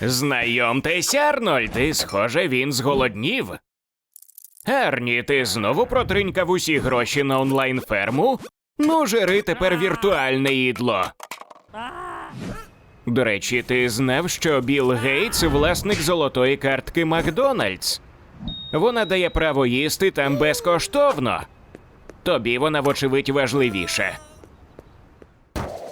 Знайомтесь, Арнольд, і схоже, він зголоднів. Арні, ти знову протринькав усі гроші на онлайн-ферму? Ну, жири тепер віртуальне їдло. До речі, ти знав, що Білл Гейтс власник золотої картки Макдональдс? Вона дає право їсти там безкоштовно. Тобі вона, вочевидь, важливіше.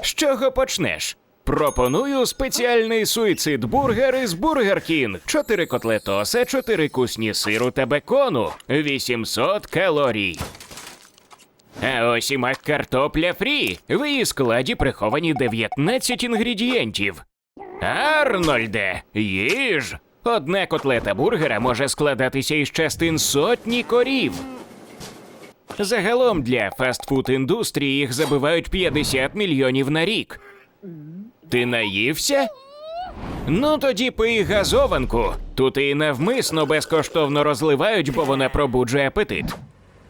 З чого почнеш? Пропоную спеціальний суїцид бургер із Бургер Кінг. Чотири котлетоса, чотири кусні сиру та бекону, 800 калорій. А ось і мак картопля фрі. В її складі приховані 19 інгредієнтів. Арнольде, їж! Одна котлета бургера може складатися із частин сотні корів. Загалом для фастфуд індустрії їх забивають 50 мільйонів на рік. Ти наївся? Ну тоді пий газованку. Тут і навмисно безкоштовно розливають, бо вона пробуджує апетит.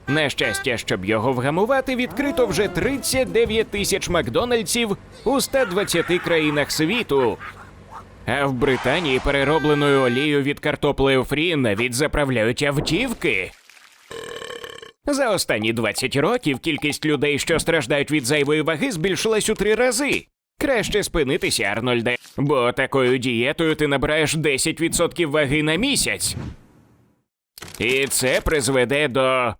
На щастя, щоб його вгамувати, відкрито вже 39 тисяч Макдональдсів у 120 країнах світу. А в Британії переробленою олією від картоплею фрі навіть заправляють автівки. За останні 20 років кількість людей, що страждають від зайвої ваги, збільшилась у три рази. Краще спинитися, Арнольде, бо такою дієтою ти набираєш 10% ваги на місяць. І це призведе до.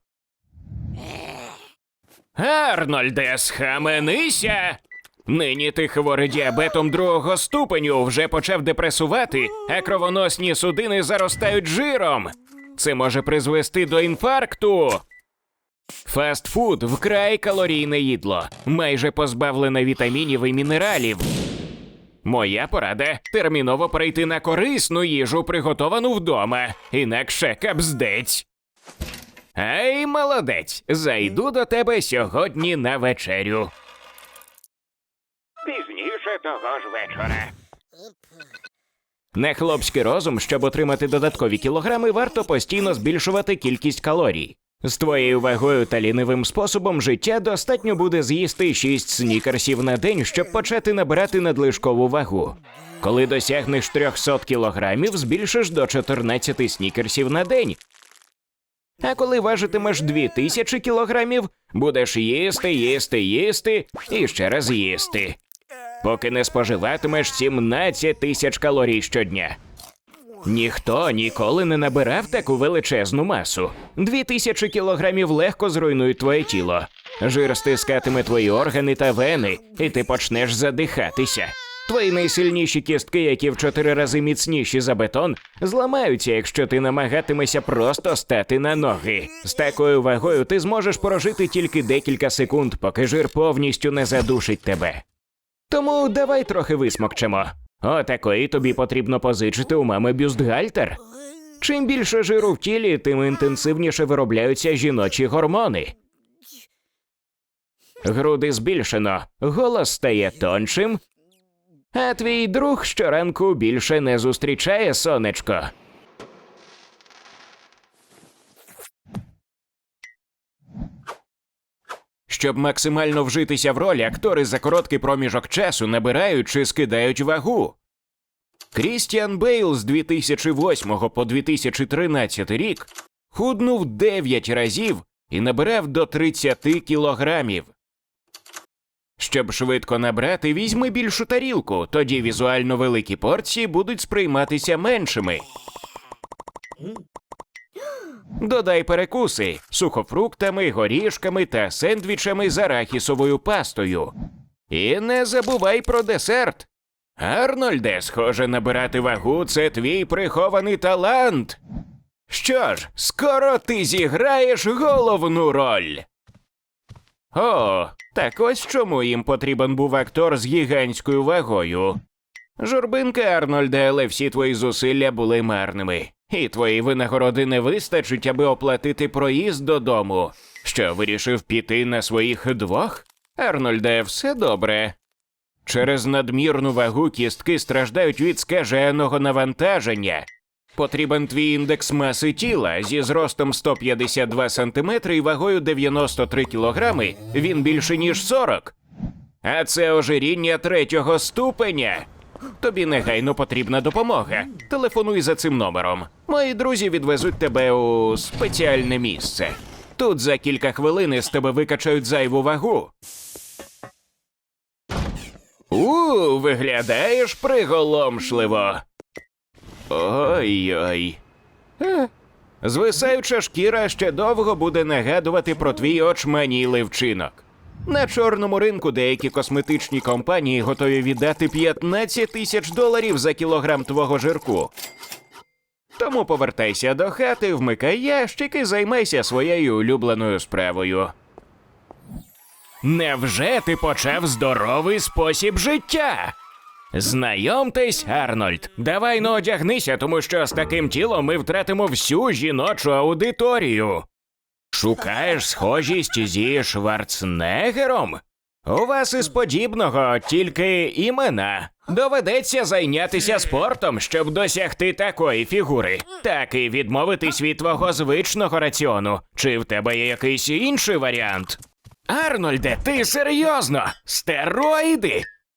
Арнольде, схаменися! Нині ти хворий діабетом другого ступеню вже почав депресувати, а кровоносні судини заростають жиром. Це може призвести до інфаркту. Фастфуд вкрай калорійне їдло, майже позбавлене вітамінів і мінералів. Моя порада терміново перейти на корисну їжу, приготовану вдома, інакше капздець. Ей, молодець, зайду до тебе сьогодні на вечерю. Пізніше того ж вечора. На хлопський розум, щоб отримати додаткові кілограми, варто постійно збільшувати кількість калорій. З твоєю вагою та лінивим способом життя достатньо буде з'їсти 6 снікерсів на день, щоб почати набирати надлишкову вагу. Коли досягнеш 300 кілограмів, збільшиш до 14 снікерсів на день. А коли важитимеш 2000 кілограмів, будеш їсти, їсти, їсти і ще раз їсти. Поки не споживатимеш 17 тисяч калорій щодня. Ніхто ніколи не набирав таку величезну масу. Дві тисячі кілограмів легко зруйнують твоє тіло. Жир стискатиме твої органи та вени, і ти почнеш задихатися. Твої найсильніші кістки, які в чотири рази міцніші за бетон, зламаються, якщо ти намагатимешся просто стати на ноги. З такою вагою ти зможеш прожити тільки декілька секунд, поки жир повністю не задушить тебе. Тому давай трохи висмокчемо. Отакої тобі потрібно позичити у мами бюстгальтер. Чим більше жиру в тілі, тим інтенсивніше виробляються жіночі гормони. Груди збільшено, голос стає тоншим, а твій друг щоранку більше не зустрічає сонечко. Щоб максимально вжитися в роль, актори за короткий проміжок часу набирають чи скидають вагу. Крістіан Бейл з 2008 по 2013 рік худнув 9 разів і набирав до 30 кілограмів. Щоб швидко набрати, візьми більшу тарілку, тоді візуально великі порції будуть сприйматися меншими. Додай перекуси сухофруктами, горішками та сендвічами з арахісовою пастою. І не забувай про десерт. Арнольде, схоже, набирати вагу це твій прихований талант. Що ж, скоро ти зіграєш головну роль. О, так ось чому їм потрібен був актор з гігантською вагою. Журбинка, Арнольде, але всі твої зусилля були марними, і твої винагороди не вистачить, аби оплатити проїзд додому. Що вирішив піти на своїх двох? Арнольде, все добре. Через надмірну вагу кістки страждають від скаженого навантаження. Потрібен твій індекс маси тіла зі зростом 152 см і вагою 93 кг. Він більше ніж 40. А це ожиріння третього ступеня. Тобі негайно потрібна допомога. Телефонуй за цим номером. Мої друзі відвезуть тебе у спеціальне місце. Тут за кілька хвилин із тебе викачають зайву вагу. У, виглядаєш приголомшливо. Ой-ой. Е, Звисаюча шкіра ще довго буде нагадувати про твій очманілий вчинок. На чорному ринку деякі косметичні компанії готові віддати 15 тисяч доларів за кілограм твого жирку. Тому повертайся до хати, вмикай ящик і займайся своєю улюбленою справою. Невже ти почав здоровий спосіб життя? Знайомтесь, Арнольд. Давай ну одягнися, тому що з таким тілом ми втратимо всю жіночу аудиторію. Шукаєш схожість зі Шварценеггером? У вас із подібного тільки імена. Доведеться зайнятися спортом, щоб досягти такої фігури. Так і відмовитись від твого звичного раціону. Чи в тебе є якийсь інший варіант? Арнольде, ти серйозно? Стероїди?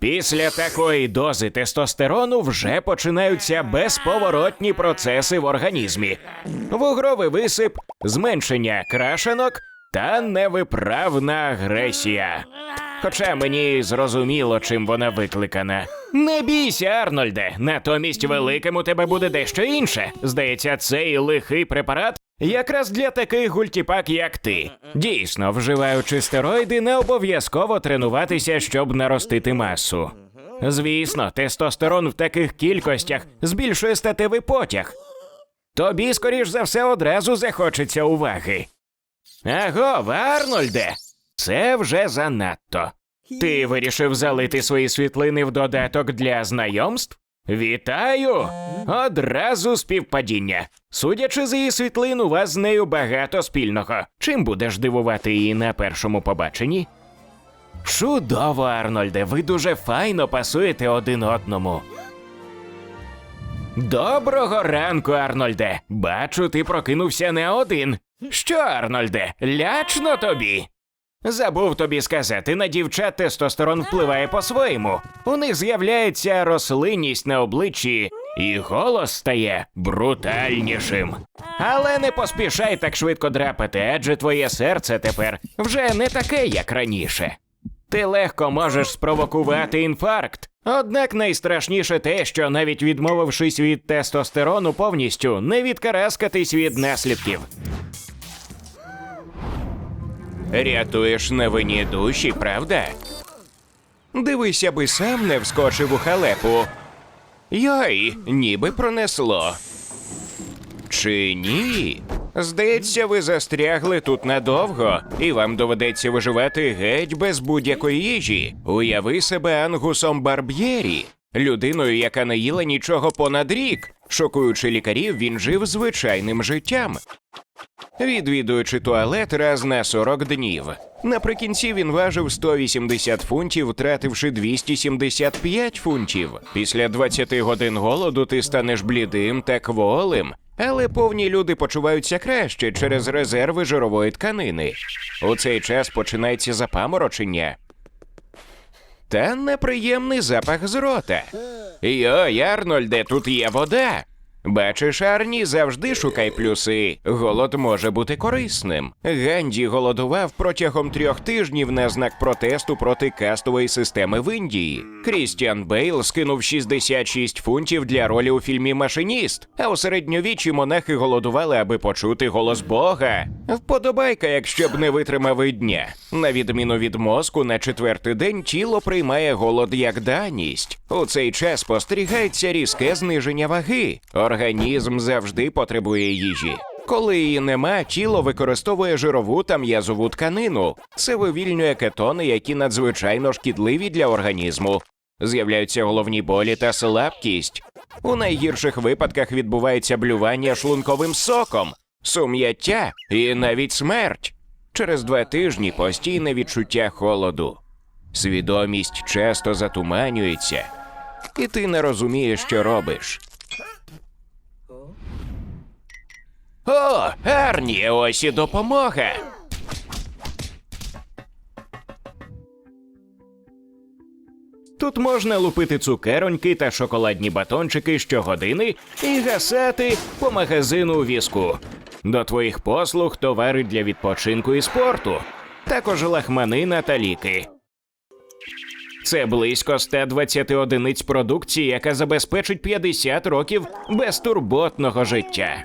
Після такої дози тестостерону вже починаються безповоротні процеси в організмі: вугровий висип, зменшення крашенок та невиправна агресія. Хоча мені зрозуміло, чим вона викликана. Не бійся, Арнольде. Натомість великим у тебе буде дещо інше. Здається, цей лихий препарат якраз для таких гультіпак, як ти. Дійсно, вживаючи стероїди, не обов'язково тренуватися, щоб наростити масу. Звісно, тестостерон в таких кількостях збільшує статевий потяг. Тобі, скоріш за все, одразу захочеться уваги. Аго, Арнольде, це вже занадто. Ти вирішив залити свої світлини в додаток для знайомств? Вітаю! Одразу співпадіння. Судячи з її світлин, у вас з нею багато спільного. Чим будеш дивувати її на першому побаченні? Чудово, Арнольде, ви дуже файно пасуєте один одному. Доброго ранку, Арнольде. Бачу, ти прокинувся не один. Що, Арнольде, лячно тобі? Забув тобі сказати, на дівчат тестостерон впливає по-своєму. У них з'являється рослинність на обличчі, і голос стає брутальнішим. Але не поспішай так швидко драпати, адже твоє серце тепер вже не таке, як раніше. Ти легко можеш спровокувати інфаркт. Однак найстрашніше те, що навіть відмовившись від тестостерону повністю, не відкараскатись від наслідків. Рятуєш невинні душі, правда? Дивися би сам не вскочив у халепу. Йой, ніби пронесло. Чи ні? Здається, ви застрягли тут надовго, і вам доведеться виживати геть без будь-якої їжі. Уяви себе ангусом Барб'єрі, людиною, яка не їла нічого понад рік. Шокуючи лікарів, він жив звичайним життям. Відвідуючи туалет раз на 40 днів. Наприкінці він важив 180 фунтів, втративши 275 фунтів. Після 20 годин голоду ти станеш блідим та кволим. Але повні люди почуваються краще через резерви жирової тканини. У цей час починається запаморочення. Та неприємний запах з рота. Йой, Арнольде, тут є вода. Бачиш, Арні, завжди шукай плюси. Голод може бути корисним. Ганді голодував протягом трьох тижнів на знак протесту проти кастової системи в Індії. Крістіан Бейл скинув 66 фунтів для ролі у фільмі Машиніст. А у середньовіччі монахи голодували, аби почути голос Бога. Вподобайка, якщо б не витримав і дня. На відміну від мозку, на четвертий день тіло приймає голод як даність. У цей час спостерігається різке зниження ваги. Організм завжди потребує їжі. Коли її нема, тіло використовує жирову та м'язову тканину. Це вивільнює кетони, які надзвичайно шкідливі для організму. З'являються головні болі та слабкість. У найгірших випадках відбувається блювання шлунковим соком, сум'яття і навіть смерть. Через два тижні постійне відчуття холоду. Свідомість часто затуманюється, і ти не розумієш, що робиш. О, Арні, ось і допомога. Тут можна лупити цукероньки та шоколадні батончики щогодини і гасати по магазину у візку. До твоїх послуг товари для відпочинку і спорту, також лахманина та ліки. Це близько 120 одиниць продукції, яка забезпечить 50 років безтурботного життя.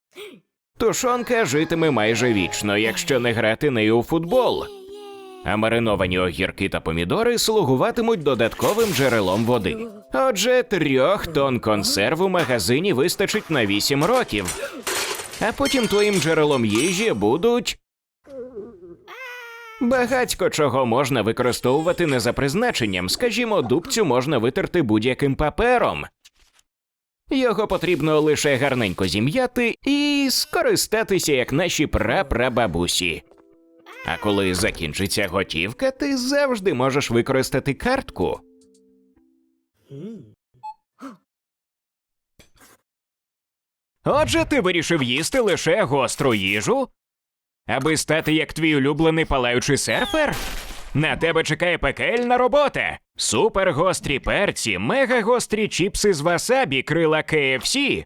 Тушонка житиме майже вічно, якщо не грати нею у футбол. А мариновані огірки та помідори слугуватимуть додатковим джерелом води. Отже, трьох тонн консерв у магазині вистачить на вісім років. А потім твоїм джерелом їжі будуть. Багатько чого можна використовувати не за призначенням. Скажімо, дубцю можна витерти будь-яким папером. Його потрібно лише гарненько зім'яти і скористатися як наші прапрабабусі. А коли закінчиться готівка, ти завжди можеш використати картку. Отже, ти вирішив їсти лише гостру їжу? Аби стати як твій улюблений палаючий серфер? На тебе чекає пекельна робота. Супергострі перці, мегагострі чіпси з васабі, крила KFC.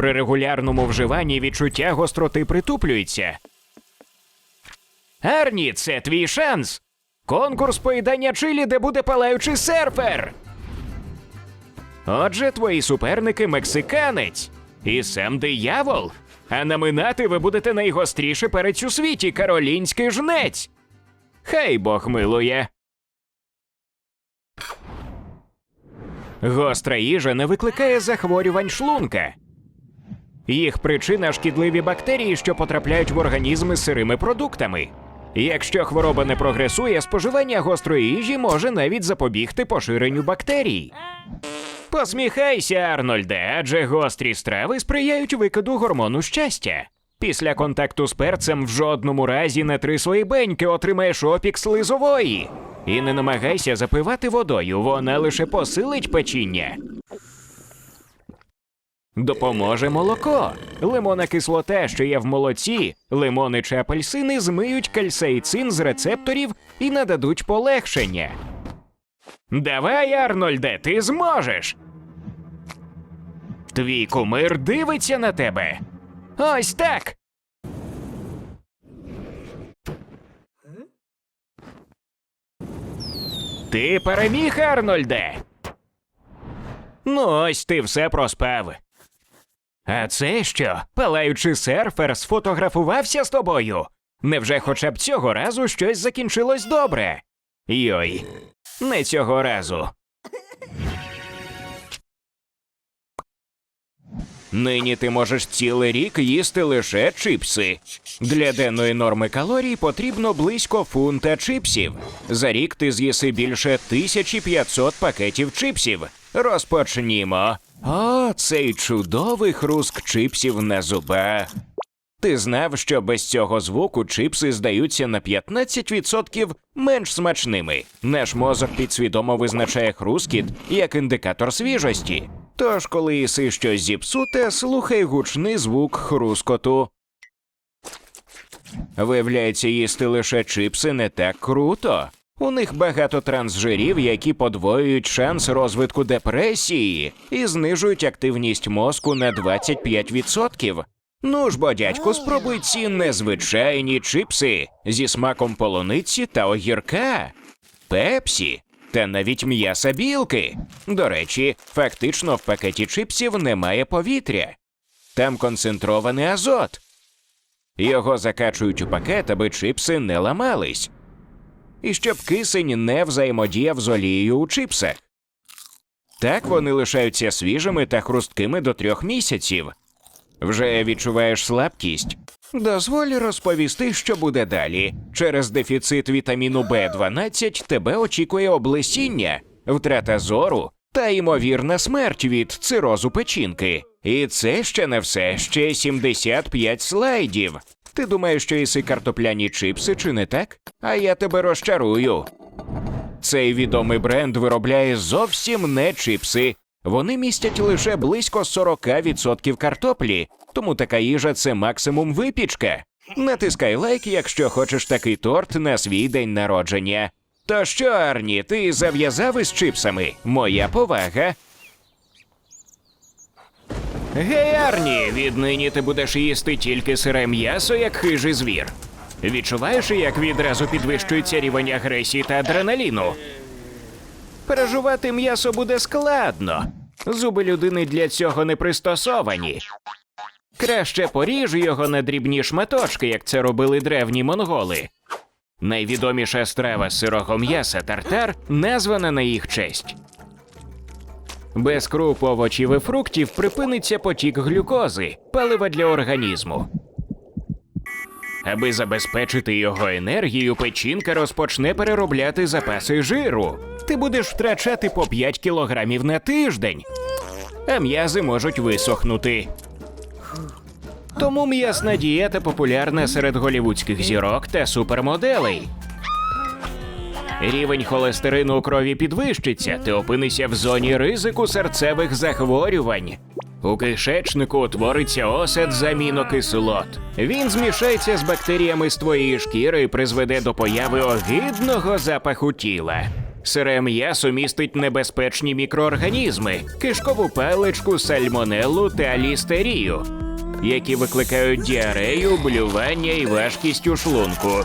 При регулярному вживанні відчуття гостроти притуплюється. Арні, це твій шанс. Конкурс поїдання чилі, де буде палаючий серфер. Отже, твої суперники мексиканець і сам диявол. А наминати ви будете найгостріше перець у світі каролінський жнець. Хай Бог милує. Гостра їжа не викликає захворювань шлунка. Їх причина шкідливі бактерії, що потрапляють в організми сирими продуктами. Якщо хвороба не прогресує, споживання гострої їжі може навіть запобігти поширенню бактерій. Посміхайся, Арнольде, адже гострі страви сприяють викиду гормону щастя. Після контакту з перцем в жодному разі не три свої беньки отримаєш опік слизової. І не намагайся запивати водою, вона лише посилить печіння. Допоможе молоко. Лимонна кислота, що є в молоці, лимони чи апельсини змиють кальсейцин з рецепторів і нададуть полегшення. Давай, Арнольде, ти зможеш. Твій кумир дивиться на тебе. Ось так. Ти переміг, Арнольде. Ну, ось ти все проспав. А це що? Палаючий серфер сфотографувався з тобою? Невже хоча б цього разу щось закінчилось добре? Йой, не цього разу. Нині ти можеш цілий рік їсти лише чипси. Для денної норми калорій потрібно близько фунта чипсів. За рік ти з'їси більше 1500 пакетів чипсів. Розпочнімо. О, цей чудовий хруск чипсів на зубах. Ти знав, що без цього звуку чипси здаються на 15% менш смачними. Наш мозок підсвідомо визначає хрускіт як індикатор свіжості. Тож, коли їси щось зіпсуте, слухай гучний звук хрускоту. Виявляється, їсти лише чипси не так круто. У них багато трансжирів, які подвоюють шанс розвитку депресії і знижують активність мозку на 25%. Ну ж бо, дядьку, спробуй ці незвичайні чипси зі смаком полуниці та огірка, пепсі та навіть м'яса білки. До речі, фактично в пакеті чипсів немає повітря. Там концентрований азот. Його закачують у пакет, аби чипси не ламались. І щоб кисень не взаємодіяв з олією у чипсах. Так вони лишаються свіжими та хрусткими до трьох місяців. Вже відчуваєш слабкість? Дозволь розповісти, що буде далі. Через дефіцит вітаміну Б12 тебе очікує облесіння, втрата зору та ймовірна смерть від цирозу печінки. І це ще не все, ще 75 слайдів. Ти думаєш, що їси картопляні чипси, чи не так? А я тебе розчарую. Цей відомий бренд виробляє зовсім не чипси. Вони містять лише близько 40% картоплі, тому така їжа це максимум випічка. Натискай лайк, якщо хочеш такий торт на свій день народження. То що, Арні, ти зав'язав із чипсами? Моя повага. Гей, Арні, віднині ти будеш їсти тільки сире м'ясо, як хижий звір. Відчуваєш, як відразу підвищується рівень агресії та адреналіну? Пережувати м'ясо буде складно. Зуби людини для цього не пристосовані. Краще поріж його на дрібні шматочки, як це робили древні монголи. Найвідоміша страва сирого м'яса тартар названа на їх честь. Без круп, овочів і фруктів припиниться потік глюкози, палива для організму. Аби забезпечити його енергію, печінка розпочне переробляти запаси жиру. Ти будеш втрачати по 5 кілограмів на тиждень, а м'язи можуть висохнути. Тому м'ясна дієта популярна серед голівудських зірок та супермоделей. Рівень холестерину у крові підвищиться, ти опинишся в зоні ризику серцевих захворювань. У кишечнику утвориться осад з амінокислот. Він змішається з бактеріями з твоєї шкіри і призведе до появи огидного запаху тіла. Сире м'ясо містить небезпечні мікроорганізми, кишкову паличку, сальмонеллу та лістерію, які викликають діарею, блювання і важкість у шлунку.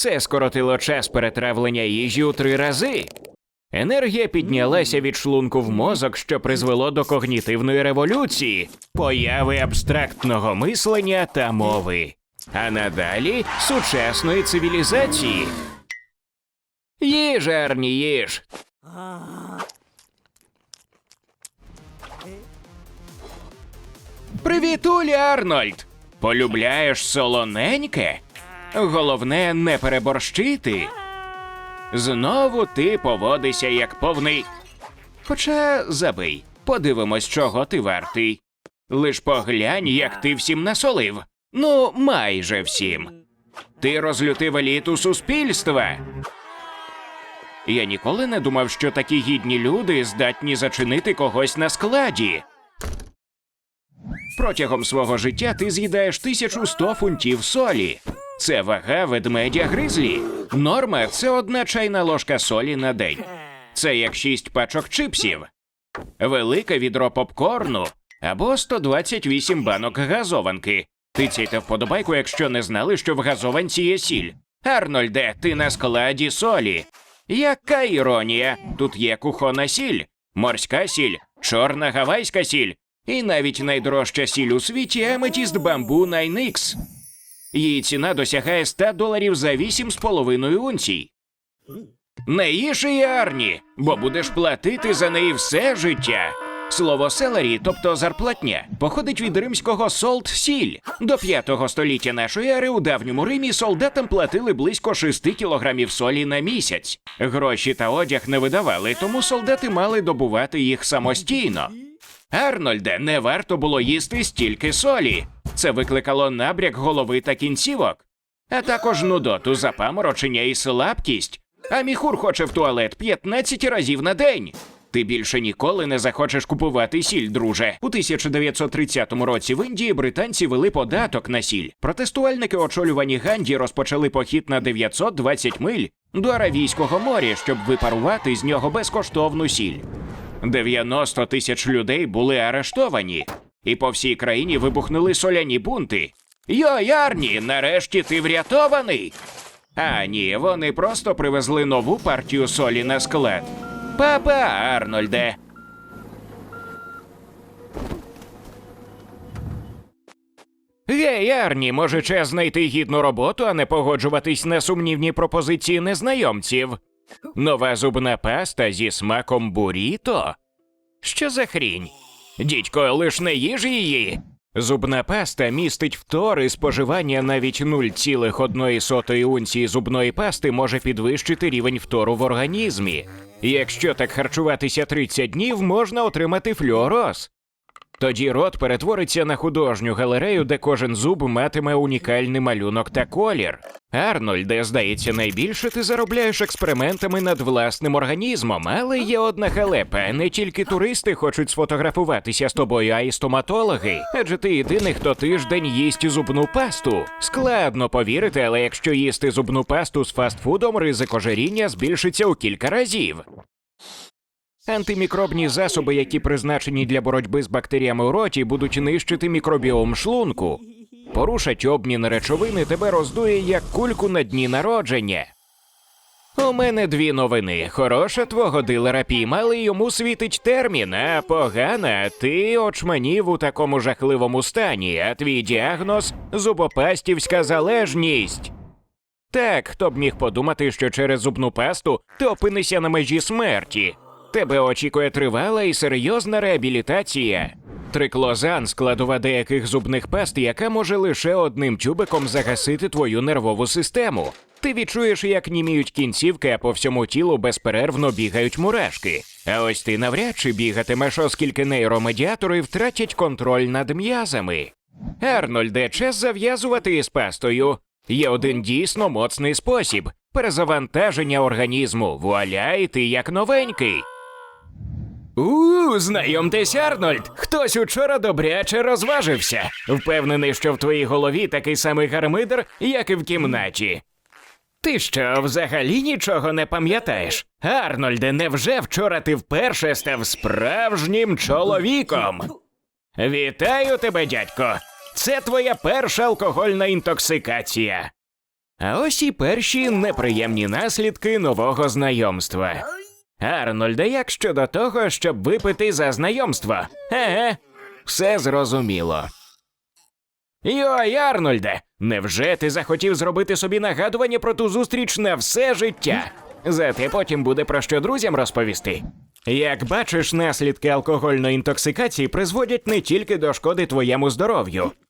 Це скоротило час перетравлення їжі у три рази. Енергія піднялася від шлунку в мозок, що призвело до когнітивної революції, появи абстрактного мислення та мови, а надалі сучасної цивілізації. Їж, Арні, їж. Привіт, Улі, Арнольд! Полюбляєш солоненьке? Головне не переборщити. Знову ти поводишся як повний. Хоча забий, подивимось, чого ти вартий. Лиш поглянь, як ти всім насолив. Ну, майже всім. Ти розлютив еліту суспільства. Я ніколи не думав, що такі гідні люди здатні зачинити когось на складі. Протягом свого життя ти з'їдаєш 1100 фунтів солі. Це вага ведмедя гризлі. Норма це одна чайна ложка солі на день. Це як 6 пачок чипсів, велике відро попкорну або 128 банок газованки. Тицяйте вподобайку, якщо не знали, що в газованці є сіль. Арнольде, ти на складі солі. Яка іронія? Тут є кухона сіль, морська сіль, чорна гавайська сіль і навіть найдорожча сіль у світі аметіст бамбу Найникс. Її ціна досягає 100 доларів за 8,5 унцій. Не їж її, Арні, бо будеш платити за неї все життя. Слово селері, тобто зарплатня, походить від римського солд сіль. До 5 століття нашої ери у давньому Римі солдатам платили близько 6 кілограмів солі на місяць. Гроші та одяг не видавали, тому солдати мали добувати їх самостійно. Арнольде, не варто було їсти стільки солі. Це викликало набряк голови та кінцівок, а також нудоту, запаморочення і слабкість. А міхур хоче в туалет 15 разів на день. Ти більше ніколи не захочеш купувати сіль, друже. У 1930 році в Індії британці вели податок на сіль. Протестувальники, очолювані Ганді, розпочали похід на 920 миль до Аравійського моря, щоб випарувати з нього безкоштовну сіль. 90 тисяч людей були арештовані, і по всій країні вибухнули соляні бунти. Йой, Арні, нарешті ти врятований. А ні, вони просто привезли нову партію солі на склад. Папа, Арнольде. Гей, Арні, може час знайти гідну роботу, а не погоджуватись на сумнівні пропозиції незнайомців. Нова зубна паста зі смаком буріто? Що за хрінь? Дідько, лиш не їж її. Зубна паста містить фтор споживання навіть 0,1 унції зубної пасти може підвищити рівень фтору в організмі. Якщо так харчуватися 30 днів, можна отримати флюороз. Тоді рот перетвориться на художню галерею, де кожен зуб матиме унікальний малюнок та колір. Арнольде, здається, найбільше ти заробляєш експериментами над власним організмом, але є одна халепа. Не тільки туристи хочуть сфотографуватися з тобою, а й стоматологи. Адже ти єдиний, хто тиждень їсть зубну пасту. Складно повірити, але якщо їсти зубну пасту з фастфудом, ризик ожиріння збільшиться у кілька разів. Антимікробні засоби, які призначені для боротьби з бактеріями у роті, будуть нищити мікробіом шлунку. Порушать обмін речовини тебе роздує як кульку на дні народження. У мене дві новини. Хороша твого дилера піймали, йому світить термін, а погана, ти очманів у такому жахливому стані, а твій діагноз зубопастівська залежність. Так, хто б міг подумати, що через зубну пасту ти опинишся на межі смерті. Тебе очікує тривала і серйозна реабілітація. Триклозан складова деяких зубних паст, яка може лише одним тюбиком загасити твою нервову систему. Ти відчуєш, як німіють кінцівки, а по всьому тілу безперервно бігають мурашки. А ось ти навряд чи бігатимеш, оскільки нейромедіатори втратять контроль над м'язами. Арнольде, час зав'язувати із пастою. Є один дійсно моцний спосіб перезавантаження організму. Вуаля, і ти як новенький. У, знайомтесь, Арнольд. Хтось учора добряче розважився. Впевнений, що в твоїй голові такий самий гармидер, як і в кімнаті. Ти що, взагалі нічого не пам'ятаєш? Арнольде, невже вчора ти вперше став справжнім чоловіком? Вітаю тебе, дядько. Це твоя перша алкогольна інтоксикація. А ось і перші неприємні наслідки нового знайомства. Арнольде, як щодо того, щоб випити за знайомство? Еге, все зрозуміло. Йой, Арнольде, невже ти захотів зробити собі нагадування про ту зустріч на все життя? Зате потім буде про що друзям розповісти. Як бачиш, наслідки алкогольної інтоксикації призводять не тільки до шкоди твоєму здоров'ю,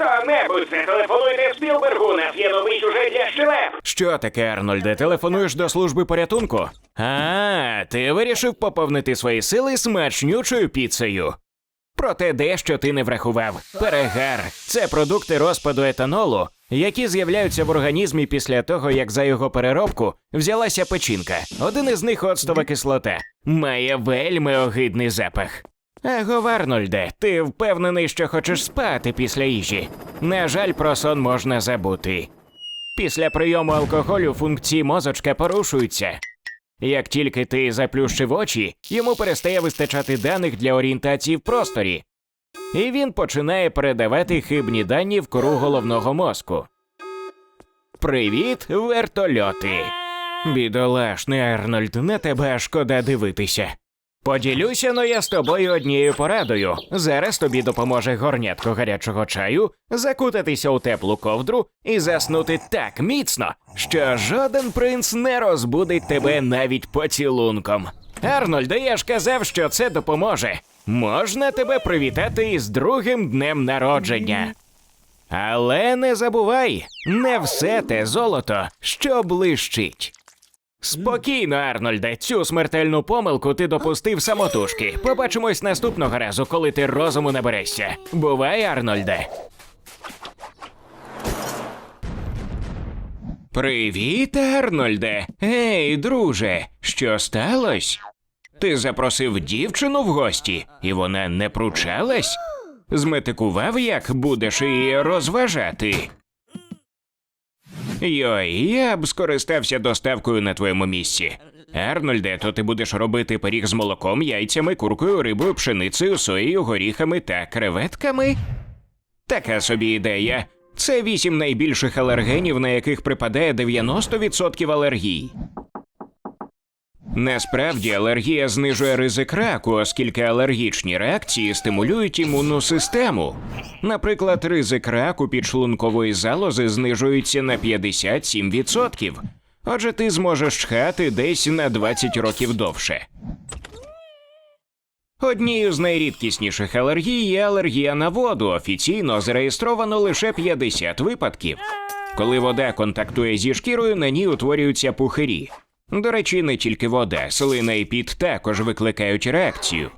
Хто-небудь зателефонуйте Спілбергу, нас є новий. Що таке, Арнольде? Телефонуєш до служби порятунку? А, ти вирішив поповнити свої сили смачнючою піцею. Проте дещо ти не врахував. Перегар це продукти розпаду етанолу, які з'являються в організмі після того, як за його переробку взялася печінка. Один із них оцтова кислота. Має вельми огидний запах. Его, Арнольде, ти впевнений, що хочеш спати після їжі. На жаль, про сон можна забути. Після прийому алкоголю функції мозочка порушуються. Як тільки ти заплющив очі, йому перестає вистачати даних для орієнтації в просторі, і він починає передавати хибні дані в кору головного мозку. Привіт, вертольоти. Бідолашний Арнольд, на тебе шкода дивитися. Поділюся но я з тобою однією порадою. Зараз тобі допоможе горнятко гарячого чаю, закутатися у теплу ковдру і заснути так міцно, що жоден принц не розбудить тебе навіть поцілунком. Арнольде, я ж казав, що це допоможе. Можна тебе привітати із другим днем народження. Але не забувай, не все те золото, що блищить. Спокійно, Арнольде, цю смертельну помилку ти допустив самотужки. Побачимось наступного разу, коли ти розуму наберешся. Бувай, Арнольде. Привіт, Арнольде. Гей, друже, що сталося? Ти запросив дівчину в гості, і вона не пручалась? Зметикував, як будеш її розважати. Йой, я б скористався доставкою на твоєму місці. Арнольде, то ти будеш робити пиріг з молоком, яйцями, куркою, рибою, пшеницею, соєю, горіхами та креветками? Така собі ідея. Це вісім найбільших алергенів, на яких припадає 90% алергій. Насправді алергія знижує ризик раку, оскільки алергічні реакції стимулюють імунну систему. Наприклад, ризик раку підшлункової залози знижується на 57%. Отже, ти зможеш чхати десь на 20 років довше. Однією з найрідкісніших алергій є алергія на воду. Офіційно зареєстровано лише 50 випадків. Коли вода контактує зі шкірою, на ній утворюються пухирі. До речі, не тільки вода, слина і піт також викликають реакцію.